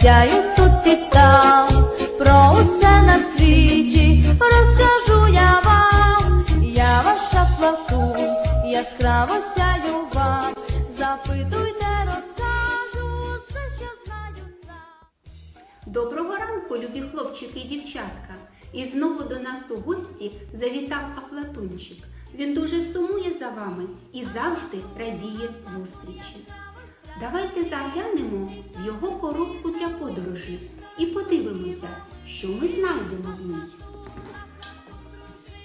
сяю тут і там, про усе на світі розкажу я вам. Я ваша платун, яскраво сяю вам. Запитуйте, розкажу все, що знаю сам. Доброго ранку, любі хлопчики і дівчатка. І знову до нас у гості завітав Афлатунчик. Він дуже сумує за вами і завжди радіє зустрічі. Давайте заглянемо що ми знайдемо в ній.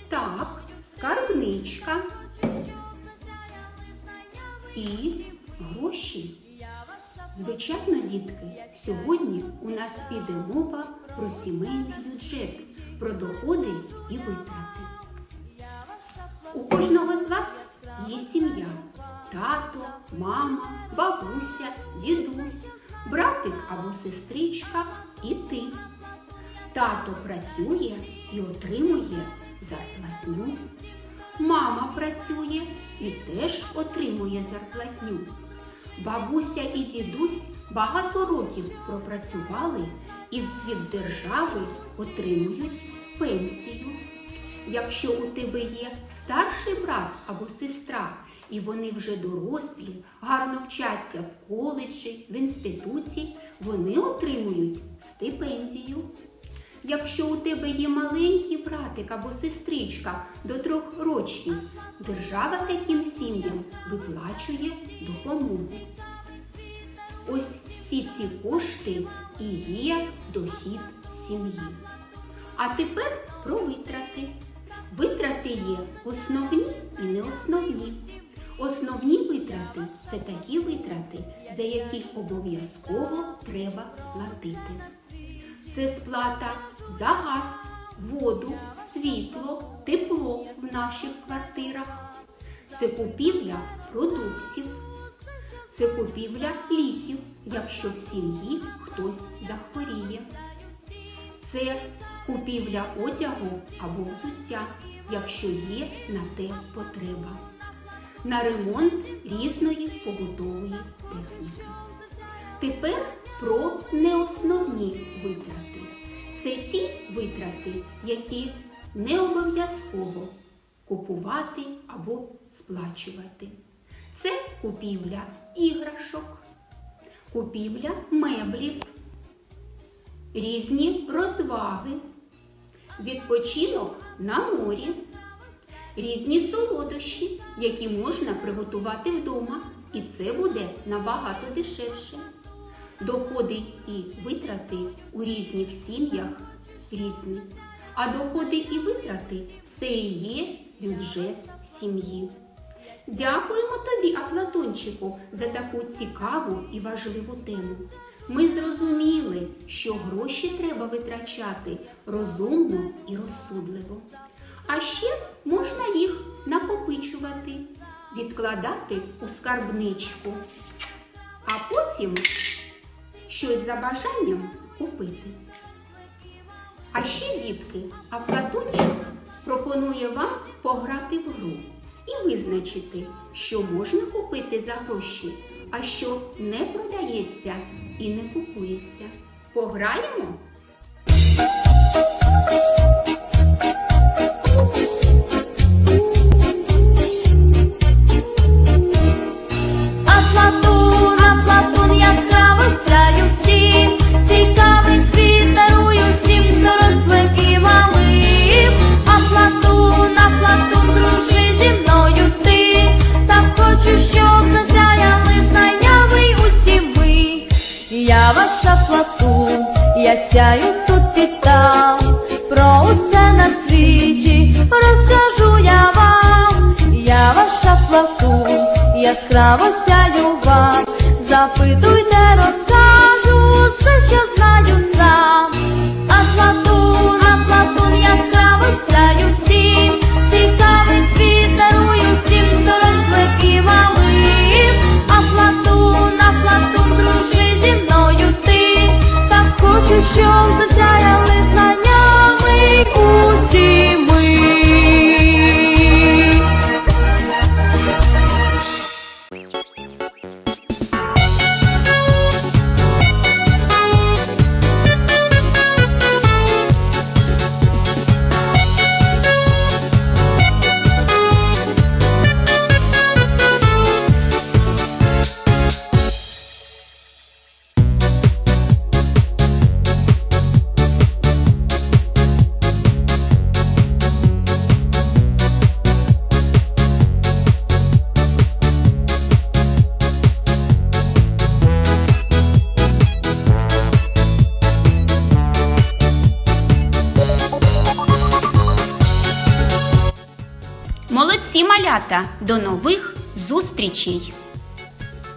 Так, скарбничка і гроші. Звичайно, дітки, сьогодні у нас піде мова про сімейний бюджет, про доходи і витрати. У кожного з вас є сім'я: тато, мама, бабуся, дідусь, братик або сестричка. Тато працює і отримує зарплатню. Мама працює і теж отримує зарплатню. Бабуся і дідусь багато років пропрацювали і від держави отримують пенсію. Якщо у тебе є старший брат або сестра, і вони вже дорослі, гарно вчаться в коледжі, в інституті, вони отримують стипендію. Якщо у тебе є маленький братик або сестричка до трьох років, держава таким сім'ям виплачує допомогу. Ось всі ці кошти і є дохід сім'ї. А тепер про витрати. Витрати є основні і неосновні. Основні витрати це такі витрати, за які обов'язково треба сплатити. Це сплата за газ, воду, світло, тепло в наших квартирах. Це купівля продуктів. Це купівля ліків, якщо в сім'ї хтось захворіє. Це купівля одягу або взуття, якщо є на те потреба. На ремонт різної побутової техніки. Тепер про неосновні витрати. Це ті витрати, які не обов'язково купувати або сплачувати. Це купівля іграшок, купівля меблів, різні розваги, відпочинок на морі, різні солодощі, які можна приготувати вдома, і це буде набагато дешевше. Доходи і витрати у різних сім'ях різні. А доходи і витрати це і є бюджет сім'ї. Дякуємо тобі, Афлатончику, за таку цікаву і важливу тему. Ми зрозуміли, що гроші треба витрачати розумно і розсудливо. А ще можна їх накопичувати, відкладати у скарбничку, а потім щось за бажанням купити. А ще, дітки, Афлатончик пропонує вам пограти в гру і визначити, що можна купити за гроші, а що не продається і не купується. Пограємо? Я тут і там, про усе на світі розкажу я вам. Я ваша плату, яскраво сяю вам. Запитуйте, розкажу все, що знаю сам. Молодці малята! До нових зустрічей!